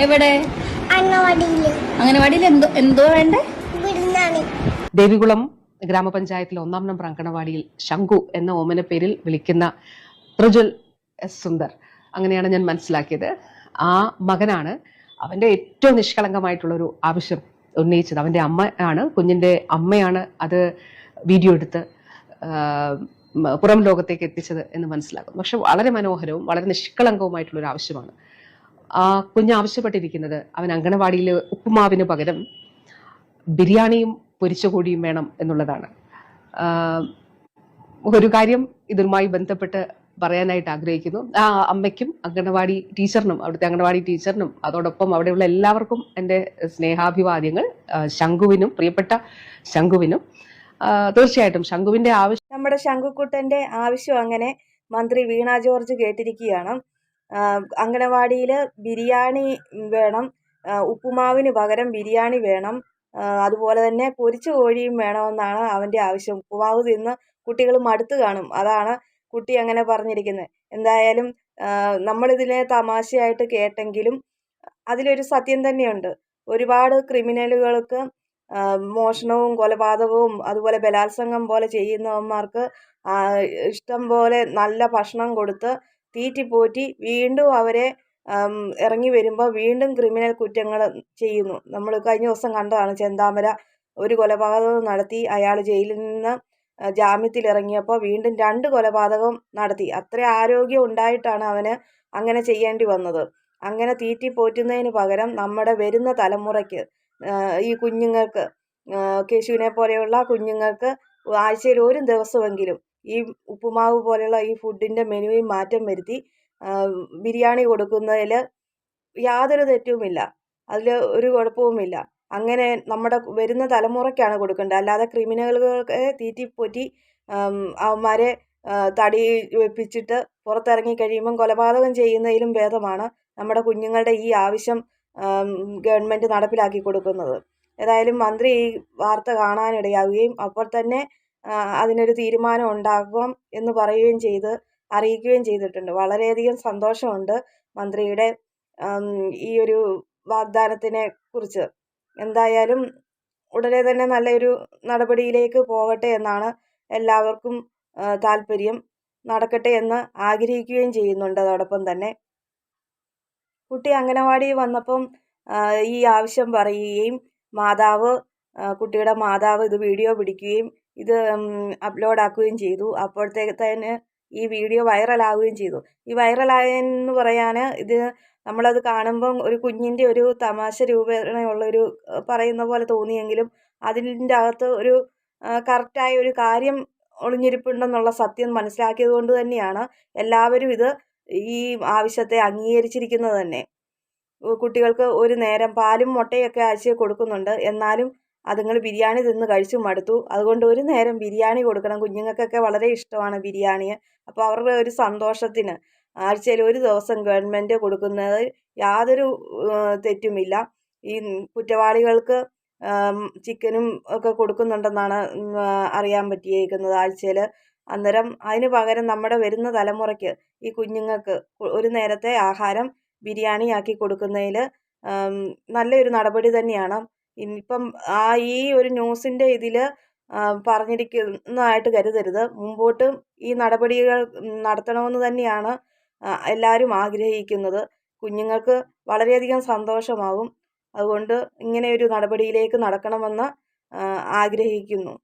എവിടെ? അങ്ങനെ വടിയിൽ എന്തോ എന്തോ വേണ്ടേ? ദേവികുളം ഗ്രാമപഞ്ചായത്തിലെ ഒന്നാം നമ്പർ അങ്കണവാടിയിൽ ശംഖു എന്ന ഓമന പേരിൽ വിളിക്കുന്ന പ്രജ്വൽ എസ് സുന്ദർ. അങ്ങനെയാണ് ഞാൻ മനസ്സിലാക്കിയത്. ആ മകനാണ് അവന്റെ ഏറ്റവും നിഷ്കളങ്കമായിട്ടുള്ള ഒരു ആവശ്യം ഉന്നയിച്ചത്. അവന്റെ അമ്മ ആണ് കുഞ്ഞിന്റെ അമ്മയാണ് അത് വീഡിയോ എടുത്ത് പുറം ലോകത്തേക്ക് എത്തിച്ചത് എന്ന് മനസ്സിലാക്കുന്നു. പക്ഷെ വളരെ മനോഹരവും വളരെ നിഷ്കളങ്കവുമായിട്ടുള്ള ഒരു ആവശ്യമാണ്. ആ കുഞ്ഞ് ആവശ്യപ്പെട്ടിരിക്കുന്നത് അവൻ അങ്കണവാടിയിൽ ഉപ്പുമാവിന് പകരം ബിരിയാണിയും പൊരിച്ച കൂടിയും വേണം എന്നുള്ളതാണ്. ഒരു കാര്യം ഇതുമായി ബന്ധപ്പെട്ട് പറയാനായിട്ട് ആഗ്രഹിക്കുന്നു. ആ അമ്മയ്ക്കും അങ്കണവാടി ടീച്ചറിനും അവിടുത്തെ അങ്കണവാടി ടീച്ചറിനും അതോടൊപ്പം അവിടെയുള്ള എല്ലാവർക്കും എന്റെ സ്നേഹാഭിവാദ്യങ്ങൾ ശംഖുവിനും പ്രിയപ്പെട്ട ശംഖുവിനും. തീർച്ചയായിട്ടും ശംഖുവിന്റെ ആവശ്യം നമ്മുടെ ശംഖുക്കുട്ടന്റെ ആവശ്യം അങ്ങനെ മന്ത്രി വീണ ജോർജ് കേട്ടിരിക്കുകയാണ്. അങ്കണവാടിയിൽ ബിരിയാണി വേണം ഉപ്പുമാവിന് പകരം ബിരിയാണി വേണം അതുപോലെ തന്നെ പൊരിച്ച കോഴിയും വേണമെന്നാണ് അവന്റെ ആവശ്യം. ഉപ്പുമാവ് തിന്ന് കുട്ടികൾ മടുത്ത് കാണും. അതാണ് കുട്ടി അങ്ങനെ പറഞ്ഞിരിക്കുന്നത് എന്തായാലും നമ്മളിതിനെ തമാശയായിട്ട് കേട്ടെങ്കിലും അതിലൊരു സത്യം തന്നെയുണ്ട്. ഒരുപാട് ക്രിമിനലുകൾക്ക് മോഷണവും കൊലപാതകവും അതുപോലെ ബലാത്സംഗം പോലെ ചെയ്യുന്നവന്മാർക്ക് ഇഷ്ടം പോലെ നല്ല ഭക്ഷണം കൊടുത്ത് തീറ്റിപ്പോറ്റി വീണ്ടും അവരെ ഇറങ്ങി വരുമ്പോൾ വീണ്ടും ക്രിമിനൽ കുറ്റങ്ങൾ ചെയ്യുന്നു. നമ്മൾ കഴിഞ്ഞ ദിവസം കണ്ടതാണ് ചെന്താമര ഒരു കൊലപാതകം നടത്തി അയാൾ ജയിലിൽ നിന്ന് ജാമ്യത്തിൽ ഇറങ്ങിയപ്പോൾ വീണ്ടും രണ്ട് കൊലപാതകം നടത്തി. അത്ര ആരോഗ്യം ഉണ്ടായിട്ടാണ് അവന് അങ്ങനെ ചെയ്യേണ്ടി വന്നത്. അങ്ങനെ തീറ്റി പോറ്റുന്നതിന് പകരം നമ്മുടെ വരുന്ന തലമുറയ്ക്ക് ഈ കുഞ്ഞുങ്ങൾക്ക് കേശുവിനെ പോലെയുള്ള കുഞ്ഞുങ്ങൾക്ക് ആഴ്ചയിൽ ഒരു ദിവസമെങ്കിലും ഈ ഉപ്പുമാവ് പോലെയുള്ള ഈ ഫുഡിന്റെ മെനുവിൽ മാറ്റം വരുത്തി ബിരിയാണി കൊടുക്കുന്നതിൽ യാതൊരു തെറ്റുമില്ല. അതിൽ ഒരു കുഴപ്പവുമില്ല. അങ്ങനെ നമ്മുടെ വരുന്ന തലമുറയ്ക്കാണ് കൊടുക്കേണ്ടത്. അല്ലാതെ ക്രിമിനലുകൾക്ക് തീറ്റിപ്പൊറ്റി അവന്മാരെ തടി വെപ്പിച്ചിട്ട് പുറത്തിറങ്ങി കഴിയുമ്പം കൊലപാതകം ചെയ്യുന്നതിലും ഭേദമാണ് നമ്മുടെ കുഞ്ഞുങ്ങളുടെ ഈ ആവശ്യം ഗവൺമെന്റ് നടപ്പിലാക്കി കൊടുക്കുന്നത്. ഏതായാലും മന്ത്രി ഈ വാർത്ത കാണാനിടയാവുകയും അപ്പോൾ തന്നെ അതിനൊരു തീരുമാനം ഉണ്ടാകും എന്ന് പറയുകയും ചെയ്ത് അറിയിക്കുകയും ചെയ്തിട്ടുണ്ട്. വളരെയധികം സന്തോഷമുണ്ട് മന്ത്രിയുടെ ഈ ഒരു വാഗ്ദാനത്തിനെ കുറിച്ച്. എന്തായാലും ഉടനെ തന്നെ നല്ലൊരു നടപടിയിലേക്ക് പോകട്ടെ എന്നാണ് എല്ലാവർക്കും താല്പര്യം. നടക്കട്ടെ എന്ന് ആഗ്രഹിക്കുകയും ചെയ്യുന്നുണ്ട് അതോടൊപ്പം തന്നെ. കുട്ടി അംഗനവാടി വന്നപ്പം ഈ ആവശ്യം പറയുകയും മാതാവ് കുട്ടിയുടെ മാതാവ് ഇത് വീഡിയോ പിടിക്കുകയും ഇത് അപ്ലോഡ് ആക്കുകയും ചെയ്തു. അപ്പോഴത്തേക്ക് ഈ വീഡിയോ വൈറലാവുകയും ചെയ്തു. ഈ വൈറലായെന്ന് പറയാൻ ഇത് നമ്മളത് കാണുമ്പം ഒരു കുഞ്ഞിന്റെ ഒരു തമാശ രൂപേണയുള്ളൊരു പറയുന്ന പോലെ തോന്നിയെങ്കിലും അതിന്റെ അകത്ത് ഒരു കറക്റ്റായ ഒരു കാര്യം ഒളിഞ്ഞിരിപ്പുണ്ടെന്നുള്ള സത്യം മനസ്സിലാക്കിയത് കൊണ്ട് തന്നെയാണ് എല്ലാവരും ഇത് ഈ ആവശ്യത്തെ അംഗീകരിച്ചിരിക്കുന്നത് തന്നെ. കുട്ടികൾക്ക് ഒരു നേരം പാലും മുട്ടയൊക്കെ ആഴ്ചയിൽ കൊടുക്കുന്നുണ്ട്. എന്നാലും അതുങ്ങൾ ബിരിയാണി തിന്ന് കഴിച്ചു മടുത്തു. അതുകൊണ്ട് ഒരു നേരം ബിരിയാണി കൊടുക്കണം. കുഞ്ഞുങ്ങൾക്കൊക്കെ വളരെ ഇഷ്ടമാണ് ബിരിയാണി. അപ്പോൾ അവരുടെ ഒരു സന്തോഷത്തിന് ആഴ്ചയിൽ ഒരു ദിവസം ഗവൺമെന്റ് കൊടുക്കുന്നത് യാതൊരു തെറ്റുമില്ല. ഈ കുറ്റവാളികൾക്ക് ചിക്കനും ഒക്കെ കൊടുക്കുന്നുണ്ടെന്നാണ് അറിയാൻ പറ്റിയിരിക്കുന്നത് ആഴ്ചയിൽ. അന്നേരം അതിന് പകരം നമ്മുടെ വരുന്ന തലമുറയ്ക്ക് ഈ കുഞ്ഞുങ്ങൾക്ക് ഒരു നേരത്തെ ആഹാരം ബിരിയാണിയാക്കി കൊടുക്കുന്നതിൽ നല്ലൊരു നടപടി തന്നെയാണ്. ഇനിയിപ്പം ആ ഈ ഒരു ന്യൂസിന്റെ ഇതിൽ പറഞ്ഞിരിക്കുന്നതായിട്ട് കരുതരുത്. മുമ്പോട്ട് ഈ നടപടികൾ നടത്തണമെന്ന് തന്നെയാണ് എല്ലാവരും ആഗ്രഹിക്കുന്നത്. കുഞ്ഞുങ്ങൾക്ക് വളരെയധികം സന്തോഷമാകും അതുകൊണ്ട് ഇങ്ങനെ ഒരു നടപടിയിലേക്ക് നടക്കണമെന്ന് ആഗ്രഹിക്കുന്നു.